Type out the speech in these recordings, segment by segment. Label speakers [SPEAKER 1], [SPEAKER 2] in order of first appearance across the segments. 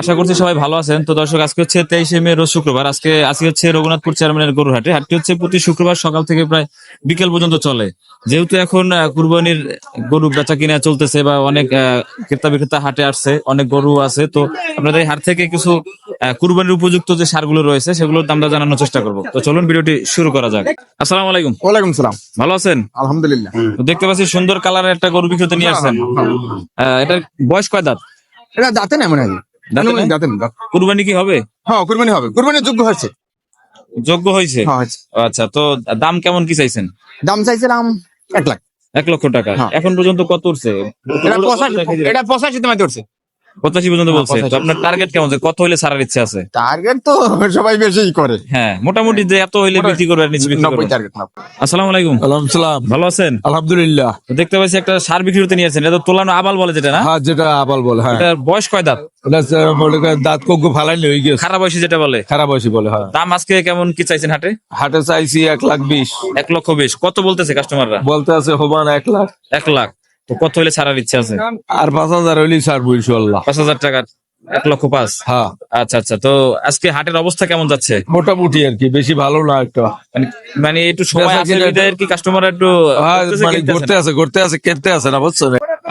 [SPEAKER 1] আশা করছি সবাই ভালো আছেন। তো দর্শক আজকে হচ্ছে তেইশে মে রোজ শুক্রবার। আজকে আজকে হচ্ছে রঘুনাথপুর চেয়ারম্যানের গরুর হাটে হাটটি হচ্ছে প্রতি শুক্রবার সকাল থেকে প্রায় বিকেল পর্যন্ত চলে। যেহেতু এখন কুরবানির গরু বেচা কিনা চলতেছে বা অনেক ক্রেতা বিক্রেতা হাটে আসছে অনেক গরু আছে তো আপনাদের এই হাট থেকে কিছু কুরবানির উপযুক্ত যে সারগুলো রয়েছে সেগুলোর দামটা জানানোর চেষ্টা করব। তো চলুন ভিডিওটি শুরু করা যাক। আসসালামু আলাইকুম।
[SPEAKER 2] ওয়ালাইকুম সালাম।
[SPEAKER 1] ভালো আছেন?
[SPEAKER 2] আলহামদুলিল্লাহ।
[SPEAKER 1] দেখতে পাচ্ছি সুন্দর কালারের একটা গরু বিক্রিতে নিয়ে আসছেন। আহ, এটার বয়স কয় দাঁত?
[SPEAKER 2] এটা দাঁতে না মনে হয়
[SPEAKER 1] দাঁতে?
[SPEAKER 2] দাঁতে না
[SPEAKER 1] কুরবানি কি হবে?
[SPEAKER 2] হ্যাঁ কুরবানি হবে। কুরবানির যোগ্য হয়েছে।
[SPEAKER 1] যোগ্য হয়েছে?
[SPEAKER 2] হ্যাঁ
[SPEAKER 1] আচ্ছা তো দাম কেমন কি চাইছেন?
[SPEAKER 2] দাম চাইছিলাম এক লাখ।
[SPEAKER 1] এক লক্ষ টাকা।
[SPEAKER 2] হ্যাঁ।
[SPEAKER 1] এখন পর্যন্ত কত উঠছে?
[SPEAKER 2] এটা পঁচাশি এটা পঁচাশি তোমায় ধরছে
[SPEAKER 1] পঁচাশি পর্যন্ত
[SPEAKER 2] হ্যাঁ,
[SPEAKER 1] বলছে। তো আপনার টার্গেট কেমন? যে কত হইলে ছাড়ার ইচ্ছে আছে?
[SPEAKER 2] টার্গেট তো সবাই বেশিই করে।
[SPEAKER 1] হ্যাঁ মোটামুটি যে এত হইলে বিক্রি করবে নিচে বিক্রি করবে।
[SPEAKER 2] টার্গেট
[SPEAKER 1] আসসালামু আলাইকুম।
[SPEAKER 3] আলহামদুলিল্লাহ
[SPEAKER 1] ভালো আছেন?
[SPEAKER 3] আলহামদুলিল্লাহ।
[SPEAKER 1] দেখতে পাচ্ছি একটা সার বিক্রি করতে নিয়ে এটা তোলানো আবাল বলে যেটা না?
[SPEAKER 3] হ্যাঁ যেটা আবাল বলে হ্যাঁ।
[SPEAKER 1] এটার বয়স কয় দাঁত?
[SPEAKER 3] এটা দাঁত কগ্য ফালাইলে হয়ে গেছে।
[SPEAKER 1] খারাপ বয়সী যেটা বলে।
[SPEAKER 3] খারাপ বয়সী বলে হ্যাঁ।
[SPEAKER 1] দাম আজকে কেমন কি চাইছেন হাটে?
[SPEAKER 3] হাটে চাইছি এক লাখ বিশ।
[SPEAKER 1] এক লক্ষ বিশ। কত বলতেছে কাস্টমাররা
[SPEAKER 3] বলতে আছে হবান এক লাখ।
[SPEAKER 1] এক লাখ। কত হলে ছাড়ার ইচ্ছা আছে?
[SPEAKER 3] আর পাঁচ হাজার হইলেই ছাড়বো ইনশাল্লাহ
[SPEAKER 1] পাঁচ হাজার টাকার এক লক্ষ পাঁচ
[SPEAKER 3] হ্যাঁ।
[SPEAKER 1] আচ্ছা আচ্ছা। তো আজকে হাটের অবস্থা কেমন যাচ্ছে?
[SPEAKER 3] মোটামুটি আর কি বেশি ভালো না একটা।
[SPEAKER 1] মানে মানে একটু সময় আছে আর কি কাস্টমার একটু
[SPEAKER 3] হ্যাঁ মানে
[SPEAKER 1] কিনতেছে
[SPEAKER 3] ঘুরতে আছে ঘুরতে আছে কেটে আছে না বুঝছ?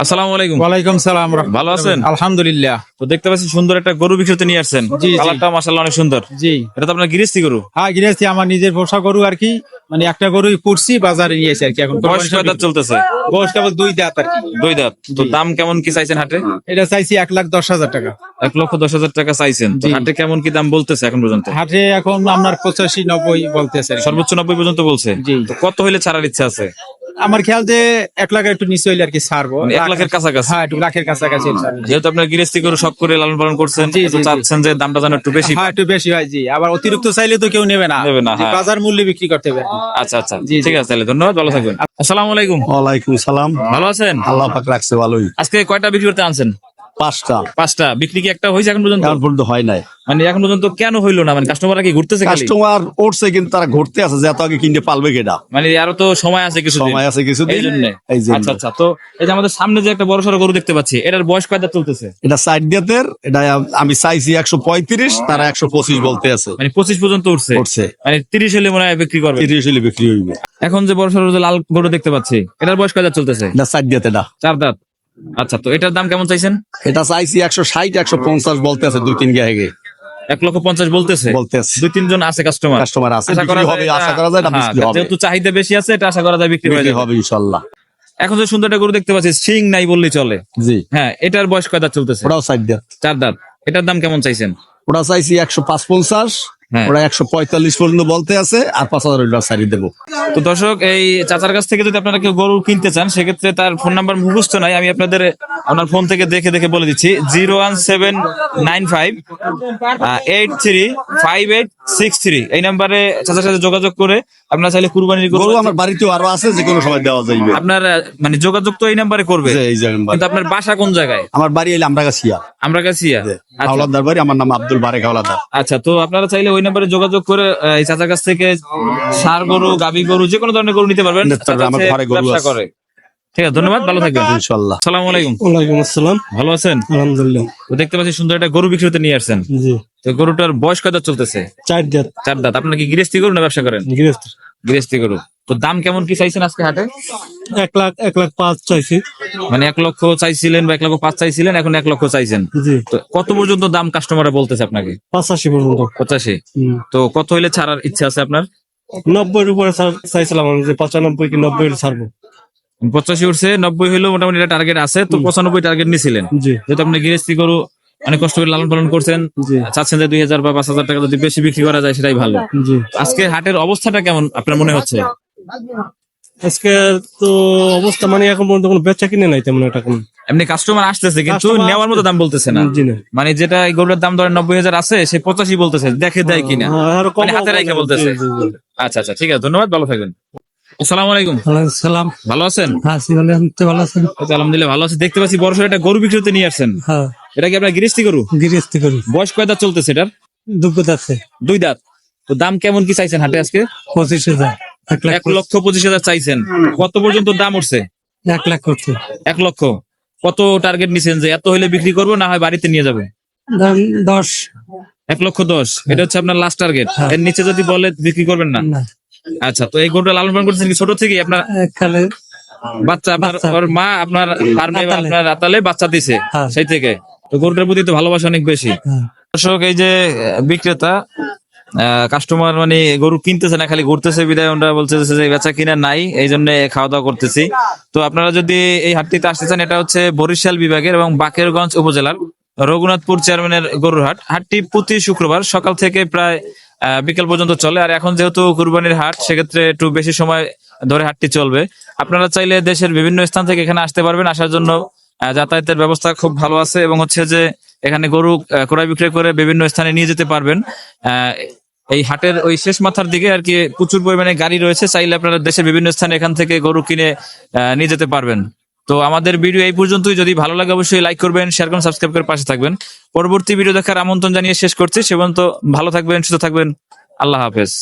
[SPEAKER 1] আসসালামু আলাইকুম।
[SPEAKER 4] ওয়ালাইকুম সালাম
[SPEAKER 1] ভালো আছেন?
[SPEAKER 4] আলহামদুলিল্লাহ।
[SPEAKER 1] তো দেখতে পাচ্ছি সুন্দর একটা গরু বিক্রিতে নিয়ে আসছেন।
[SPEAKER 4] জি, জি।
[SPEAKER 1] কালারটা মাশাআল্লাহ অনেক সুন্দর।
[SPEAKER 4] জি।
[SPEAKER 1] এটা তো আপনার গৃহস্থী গরু?
[SPEAKER 4] হ্যাঁ আমার নিজের পোষা গরু আর কি। মানে একটা গরুই পুষছি বাজারে আর কি। এখন
[SPEAKER 1] বয়স দাঁত চলতেছে?
[SPEAKER 4] বয়স কেবল দুই দাঁত আর কি।
[SPEAKER 1] দুই দাঁত। তো দাম কেমন কি চাইছেন হাটে?
[SPEAKER 4] এটা চাইছি এক লাখ দশ হাজার টাকা।
[SPEAKER 1] এক লক্ষ দশ হাজার টাকা চাইছেন। হাটে কেমন কি দাম বলতেছে এখন পর্যন্ত?
[SPEAKER 4] হাটে এখন আপনার পঁচাশি নব্বই বলতেছে
[SPEAKER 1] সর্বোচ্চ নব্বই পর্যন্ত বলছে। তো কত হইলে ছাড়ার ইচ্ছা আছে?
[SPEAKER 4] আমার খেয়াল যে এক লাখের একটু নিচে হইলে আর কি ছাড়বো।
[SPEAKER 1] এক লাখের কাছাকাছি।
[SPEAKER 4] হ্যাঁ একটু লাখের কাছাকাছি
[SPEAKER 1] যেহেতু আপনার গৃহস্থী গরু শখ করে লালন পালন করছেন। চাচ্ছেন যে দামটা যেন একটু বেশি
[SPEAKER 4] হ্যাঁ একটু বেশি হয় জি। আবার অতিরিক্ত চাইলে তো কেউ নেবে না।
[SPEAKER 1] নেবে না, হ্যাঁ।
[SPEAKER 4] বাজার মূল্যে বিক্রি করতে হবে।
[SPEAKER 1] আচ্ছা আচ্ছা। ঠিক আছে তাহলে ধন্যবাদ ভালো থাকবেন। আসসালামু আলাইকুম।
[SPEAKER 5] ওয়ালাইকুম সালাম।
[SPEAKER 1] ভালো আছেন?
[SPEAKER 5] আল্লাহ পাক রাখছে ভালোই।
[SPEAKER 1] আজকে কয়টা বিক্রি করতে আনছেন?
[SPEAKER 5] পাঁচটা।
[SPEAKER 1] পাঁচটা। বিক্রি কি একটা হয়েছে এখন পর্যন্ত?
[SPEAKER 5] এখন পর্যন্ত হয় নাই।
[SPEAKER 1] মানে এখন পর্যন্ত কেন হইল না? মানে কাস্টমাররা কি ঘুরতেছে
[SPEAKER 5] কাস্টমার উঠছে কিন্তু তারা ঘুরতে আছে যে এত আগে কিনতে পারবে কেটা
[SPEAKER 1] মানে আরও তো সময় আছে কিছু
[SPEAKER 5] সময় আছে কিছু
[SPEAKER 1] এই জন্য। আচ্ছা আচ্ছা তো এই যে আমাদের সামনে যে একটা বড় সড়ো গরু দেখতে পাচ্ছি এটার বয়স কয়টা চলতেছে?
[SPEAKER 5] এটা সাইড দিয়াতের এটা আমি চাইছি একশো পঁয়ত্রিশ তারা একশো পঁচিশ বলতে আছে।
[SPEAKER 1] মানে পঁচিশ পর্যন্ত উঠছে?
[SPEAKER 5] উঠছে।
[SPEAKER 1] মানে তিরিশ হলে মনে হয় বিক্রি করবে।
[SPEAKER 5] তিরিশ হলে বিক্রি হইবে।
[SPEAKER 1] এখন যে বড় সড়ো লাল গরু দেখতে পাচ্ছি এটার বয়স কয়টা চলতেছে?
[SPEAKER 5] এটা সাইড দিয়াতে না
[SPEAKER 1] চার দাঁত। আচ্ছা তো এটার দাম কেমন চাইছেন?
[SPEAKER 5] এটা চাইছি একশো ষাট একশো পঞ্চাশ বলতে আছে দুই তিন গায়ে।
[SPEAKER 1] এক লক্ষ পঞ্চাশ বলতেছে।
[SPEAKER 5] বলতেছে।
[SPEAKER 1] দুই তিনজন আছে কাস্টমার
[SPEAKER 5] কাস্টমার আছে
[SPEAKER 1] আশা করা যায়
[SPEAKER 5] হবে আশা করা যায় না
[SPEAKER 1] হ্যাঁ, যেহেতু চাহিদা বেশি আছে এটা আশা করা যায় বিক্রি হয়ে
[SPEAKER 5] হবে ইনশাল্লাহ।
[SPEAKER 1] এখন যে সুন্দর একটা গরু দেখতে পাচ্ছি সিং নাই বললেই চলে।
[SPEAKER 5] জি।
[SPEAKER 1] হ্যাঁ এটার বয়স কয় দাঁত চলতেছে?
[SPEAKER 5] ওটাও সাইড দিয়াত
[SPEAKER 1] চার দাঁত। এটার দাম কেমন চাইছেন?
[SPEAKER 5] ওটা চাইছি একশো পাঁচ পঞ্চাশ। ওরা একশো পঁয়তাল্লিশ পর্যন্ত বলতে আছে আর পাঁচ হাজার ওইটা সারি দেবো।
[SPEAKER 1] তো দর্শক এই চাচার কাছ থেকে যদি আপনারা কেউ গরু কিনতে চান সেক্ষেত্রে তার ফোন নাম্বার মুখস্থ নাই আমি আপনাদের আপনার ফোন থেকে দেখে দেখে বলে দিচ্ছি zero one seven nine five eight three five eight six three. এই নাম্বারে চাচার সাথে যোগাযোগ করে আপনারা চাইলে কুরবানির গরু
[SPEAKER 5] আমার বাড়িতেও আরও আছে যে কোনো সময় দেওয়া যাইবে।
[SPEAKER 1] আপনার মানে যোগাযোগ তো এই নাম্বারে করবে।
[SPEAKER 5] এই
[SPEAKER 1] কিন্তু আপনার বাসা কোন জায়গায়?
[SPEAKER 5] আমার বাড়ি এলে আমরা গাছিয়া
[SPEAKER 1] আমরা কাছে
[SPEAKER 5] হাওলাদার বাড়ি আমার নাম আব্দুল বারেক হাওলাদার।
[SPEAKER 1] আচ্ছা তো আপনারা চাইলে ওই নাম্বারে যোগাযোগ করে এই চাচার কাছ থেকে সার গরু গাবি গরু যে কোনো ধরনের গরু নিতে পারবেন।
[SPEAKER 5] আমার ঘরে গরু
[SPEAKER 1] ব্যবসা করে। ঠিক আছে ধন্যবাদ ভালো থাকবেন।
[SPEAKER 5] ইনশাআল্লাহ
[SPEAKER 1] সালাম আলাইকুম।
[SPEAKER 6] ওয়ালাইকুম আসসালাম।
[SPEAKER 1] ভালো আছেন?
[SPEAKER 6] আলহামদুলিল্লাহ।
[SPEAKER 1] তো দেখতে পাচ্ছি সুন্দর একটা গরু বিক্রিতে নিয়ে আসছেন।
[SPEAKER 6] জি।
[SPEAKER 1] তো গরুটার বয়স কত চলতেছে?
[SPEAKER 6] চার দাঁত।
[SPEAKER 1] চার দাঁত। আপনার কি গৃহস্থী গরু না ব্যবসা করেন?
[SPEAKER 6] গৃহস্থ।
[SPEAKER 1] গৃহস্থী গরু। তো দাম কেমন কি চাইছেন আজকে হাটে?
[SPEAKER 6] এক লাখ এক লাখ পাঁচ চাইছি।
[SPEAKER 1] মানে এক লক্ষ চাইছিলেন বা এক লক্ষ পাঁচ চাইছিলেন এখন এক লক্ষ চাইছেন। তো কত পর্যন্ত দাম কাস্টমাররা বলতেছে আপনাকে?
[SPEAKER 6] পঁচাশি পর্যন্ত।
[SPEAKER 1] পঁচাশি? তো কত হইলে ছাড়ার ইচ্ছা আছে আপনার?
[SPEAKER 6] নব্বই উপরে চাইছিলাম আমি যে পঁচানব্বই কি নব্বই ছাড়বো।
[SPEAKER 1] পঁচাশি উঠছে নব্বই হইলেও মোটামুটি এটা টার্গেট আছে। তো পঁচানব্বই টার্গেট নিছিলেন।
[SPEAKER 6] জি।
[SPEAKER 1] যেহেতু আপনি গৃহস্থী গরু অনেক কষ্ট করে লালন পালন করছেন চাচ্ছেন যে দুই হাজার বা পাঁচ হাজার টাকা যদি বেশি বিক্রি করা যায় সেটাই ভালো। আজকে হাটের অবস্থাটা কেমন আপনার মনে হচ্ছে?
[SPEAKER 6] আজকে তো অবস্থা মানে এখন পর্যন্ত কোনো বেচা কিনে নাই তেমন একটা কোন।
[SPEAKER 1] এমনি কাস্টমার আসতেছে কিন্তু নেওয়ার মতো দাম বলতেছে না।
[SPEAKER 6] জি না
[SPEAKER 1] মানে যেটা এই গরুটার দাম ধরেন নব্বই হাজার আছে সে পঁচাশি বলতেছে দেখে দেয় কিনা।
[SPEAKER 6] হ্যাঁ, আরও কম
[SPEAKER 1] মানে হাতে রেখে বলতেছে। আচ্ছা আচ্ছা ঠিক আছে ধন্যবাদ ভালো থাকবেন। আসসালামু আলাইকুম।
[SPEAKER 6] সালাম।
[SPEAKER 1] ভালো আছেন?
[SPEAKER 6] হ্যাঁ ভালো আছেন
[SPEAKER 1] আলহামদুলিল্লাহ ভালো আছে। দেখতে পাচ্ছি বড় সড়ো একটা গরু বিক্রিতে নিয়ে আসছেন।
[SPEAKER 6] হ্যাঁ।
[SPEAKER 1] এটা কি আপনার গৃহস্থী গরু?
[SPEAKER 6] গৃহস্থ করি
[SPEAKER 1] বয়স কয় দাঁত চলতেছে এটার?
[SPEAKER 6] আছে।
[SPEAKER 1] দুই দাঁত। তো দাম কেমন কি চাইছেন হাটে আজকে?
[SPEAKER 6] পঁচিশ হাজার। এক
[SPEAKER 1] লক্ষ পঁচিশ হাজার চাইছেন। কত পর্যন্ত দাম উঠছে?
[SPEAKER 6] এক লাখ
[SPEAKER 1] এক লক্ষ। কত টার্গেট নিছেন যে এত হলে বিক্রি করব না হয় বাড়িতে নিয়ে যাবে?
[SPEAKER 7] দশ।
[SPEAKER 1] এক লক্ষ দশ। এটা হচ্ছে আপনার লাস্ট টার্গেট এর নিচে যদি বলে বিক্রি করবেন না? আচ্ছা তো এই গরুটা লালন পালন করছেন কি ছোট থেকেই আপনার বাচ্চা আপনার মা আপনার ফার্মে আপনার আতালে বাচ্চা দিছে
[SPEAKER 7] হ্যাঁ।
[SPEAKER 1] সেই থেকে। তো গরুটার প্রতি তো ভালোবাসা অনেক বেশি।
[SPEAKER 7] হ্যাঁ।
[SPEAKER 1] দর্শক এই যে বিক্রেতা কাস্টমার মানে গরু কিনতেছে না, খালি ঘুরতেছে, বিদায় ওরা বলছে যে বেচা কিনা নাই, এই জন্য খাওয়া দাওয়া করতেছি। তো আপনারা যদি এই হাটটিতে আসতে চান, এটা হচ্ছে বরিশাল বিভাগের এবং বাকেরগঞ্জ উপজেলার রঘুনাথপুর চেয়ারম্যানের গরুর হাট। হাটটি প্রতি শুক্রবার সকাল থেকে প্রায় বিকেল পর্যন্ত চলে। আর এখন যেহেতু কুরবানির হাট, সেক্ষেত্রে একটু বেশি সময় ধরে হাটটি চলবে। আপনারা চাইলে দেশের বিভিন্ন স্থান থেকে এখানে আসতে পারবেন। আসার জন্য যাতায়াতের ব্যবস্থা খুব ভালো আছে এবং হচ্ছে যে, এখানে গরু ক্রয় বিক্রয় করে বিভিন্ন স্থানে নিয়ে যেতে পারবেন। এই হাটের ওই শেষ মাথার দিকে আর কি প্রচুর পরিমাণে গাড়ি রয়েছে। চাইলে আপনারা দেশের বিভিন্ন স্থানে এখান থেকে গরু কিনে নিয়ে যেতে পারবেন। তো আমাদের ভিডিও এই পর্যন্তই। যদি ভালো লাগে অবশ্যই লাইক করবেন শেয়ার করুন সাবস্ক্রাইব করে পাশে থাকবেন। পরবর্তী ভিডিও দেখার আমন্ত্রণ জানিয়ে শেষ করছি। সে পর্যন্ত ভালো থাকবেন, সুস্থ থাকবেন। আল্লাহ হাফেজ।